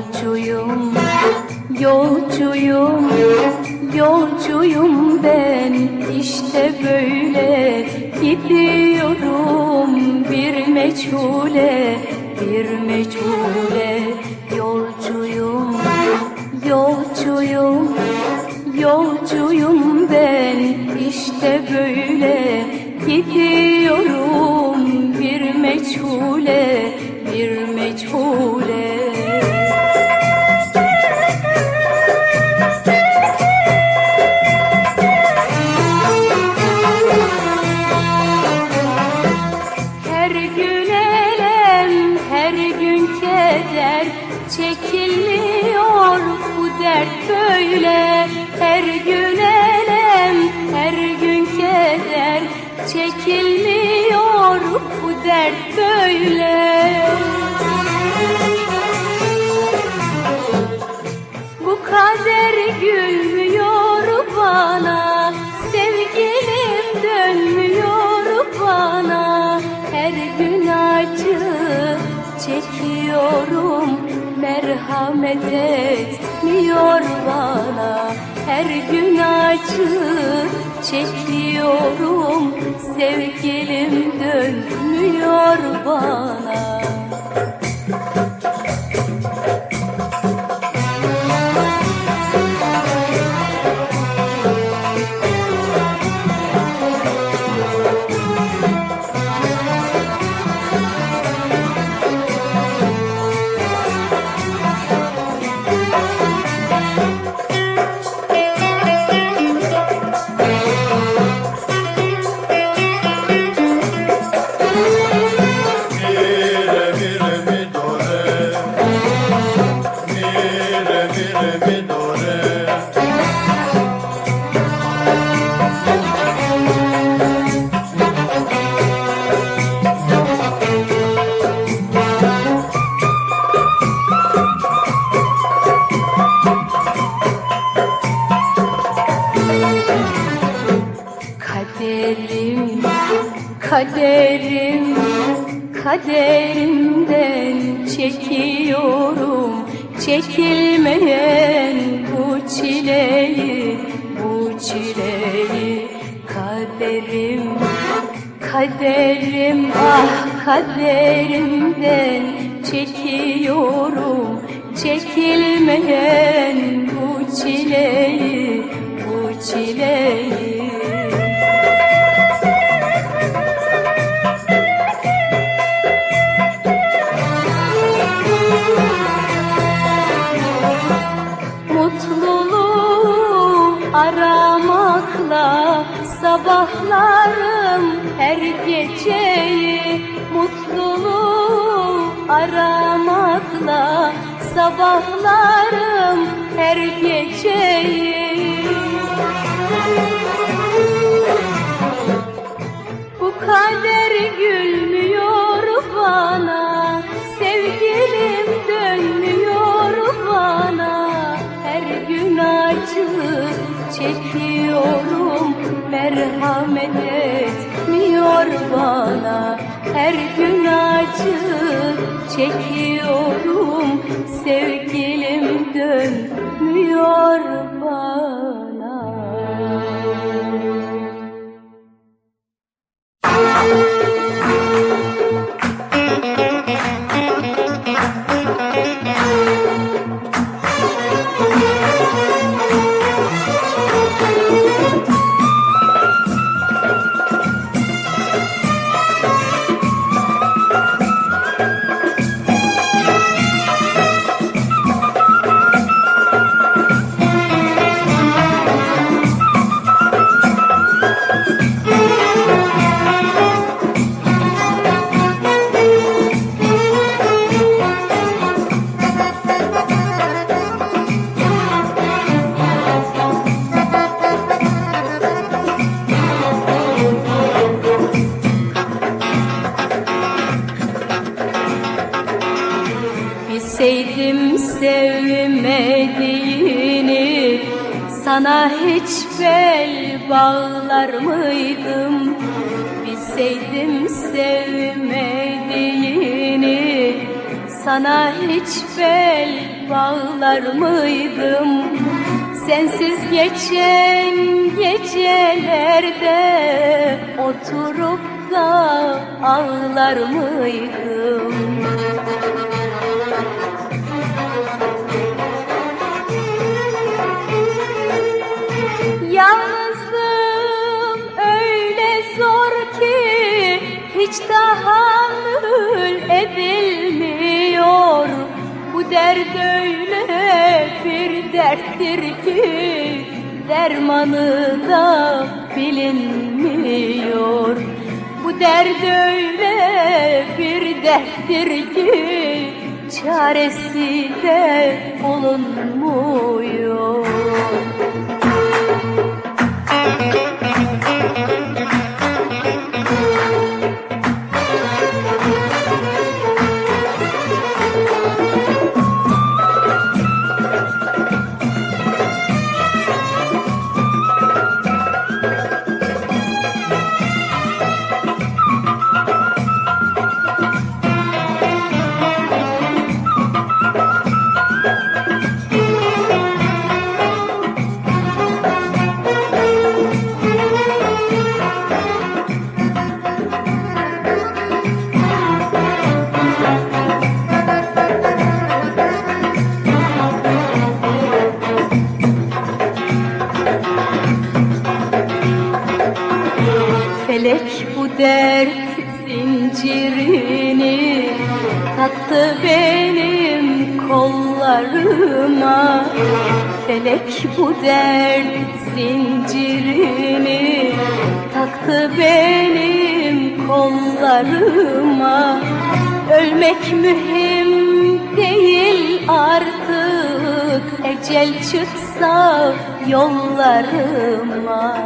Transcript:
Yolcuyum, yolcuyum, yolcuyum ben. İşte böyle gidiyorum bir meçhule, bir meçhule. Yolcuyum, yolcuyum, yolcuyum ben. İşte böyle gidiyorum bir meçhule, bir meçhule. Çekilmiyor bu dert böyle. Her gün elem, her gün keder. Çekilmiyor bu dert böyle. Bu kader gülmüyor bana Sevgilim dönmüyor bana. Her gün acı çekiyorum. Merhamet etmiyor bana. Her gün acı çekiyorum. Sevgilim dönmüyor bana Kaderim, kaderim, kaderimden çekiyorum. Çekilmeyen bu çileyi, bu çileyi. Kaderim, kaderim, ah kaderimden çekiyorum. Çekilmeyen bu çileyi, bu çileyi sabahlarım her geceyi Mutluluğu aramakla sabahlarım her geceyi. Bu kader gülmüyor bana Sevgilim dönmüyor bana. Her gün acı çekiyorum Merhamet etmiyor bana. Her gün acı çekiyorum Sevgilim dönmüyor sevmediğini Sana hiç bel bağlar mıydım? Bilseydim sevmediğini Sana hiç bel bağlar mıydım? Sensiz geçen gecelerde Oturup da ağlar mıydım dert öyle bir derttir ki dermanı da bilinmiyor. Bu dert öyle bir derttir ki çaresi de bulunmuyor. Felek zincirini taktı benim kollarıma. Felek bu dert zincirini taktı benim kollarıma. Ölmek mühim değil artık Ecel çıksa yollarıma